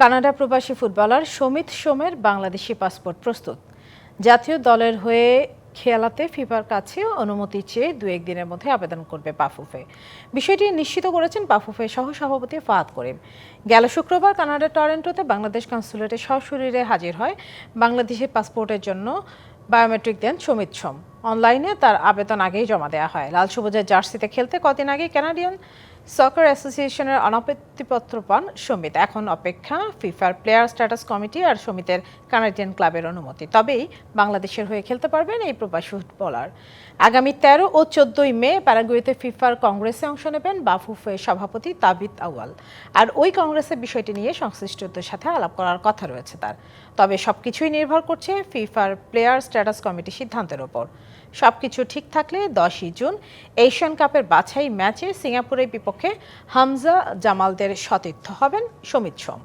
Canada প্রবাসী footballer Samit সোমের Bangladeshi passport প্রস্তুত। জাতীয় দলের হয়ে খেলাতে ফিফার কাছে অনুমতি চেয়ে দু একদিনের মধ্যে আবেদন করবে বাফুফে। বিষয়টি নিশ্চিত করেছেন বাফুফে সহ সভাপতি ফাহাদ করিম। গেল শুক্রবার কানাডার টরেন্টোতে বাংলাদেশ কনসুলেটে সশরীরে হাজির হয় বাংলাদেশের পাসপোর্টের জন্য বায়োমেট্রিক দেন সমিত সোম। অনলাইনে তার আবেদন আগেই জমা দেওয়া হয়। লাল সবুজের জার্সিতে খেলতে কদিন আগে কানাডিয়ান সকার অ্যাসোসিয়েশনের অনাপত্তিপত্র পান সমিত। এখন অপেক্ষা ফিফার প্লেয়ার স্ট্যাটাস কমিটি আর সমিতের কানাডিয়ান ক্লাবের অনুমতি। তবেই বাংলাদেশের হয়ে খেলতে পারবেন এই প্রবাসী ফুটবলার। আগামী তেরো ও চোদ্দই মে প্যারাগুয়েতে ফিফার কংগ্রেসে অংশ নেবেন বাফুফের সভাপতি তাবিত আউয়াল। আর ওই কংগ্রেসের বিষয়টি নিয়ে সংশ্লিষ্টদের সাথে আলাপ করার কথা রয়েছে তার। তবে সবকিছুই নির্ভর করছে ফিফার প্লেয়ার স্ট্যাটাস কমিটির সিদ্ধান্তের ওপর। সবকিছু ঠিক থাকলে দশই জুন এশিয়ান কাপের বাছাই ম্যাচে সিঙ্গাপুরের বিপক্ষে হামজা জামালদের সতীর্থ হবেন সমিত সোম।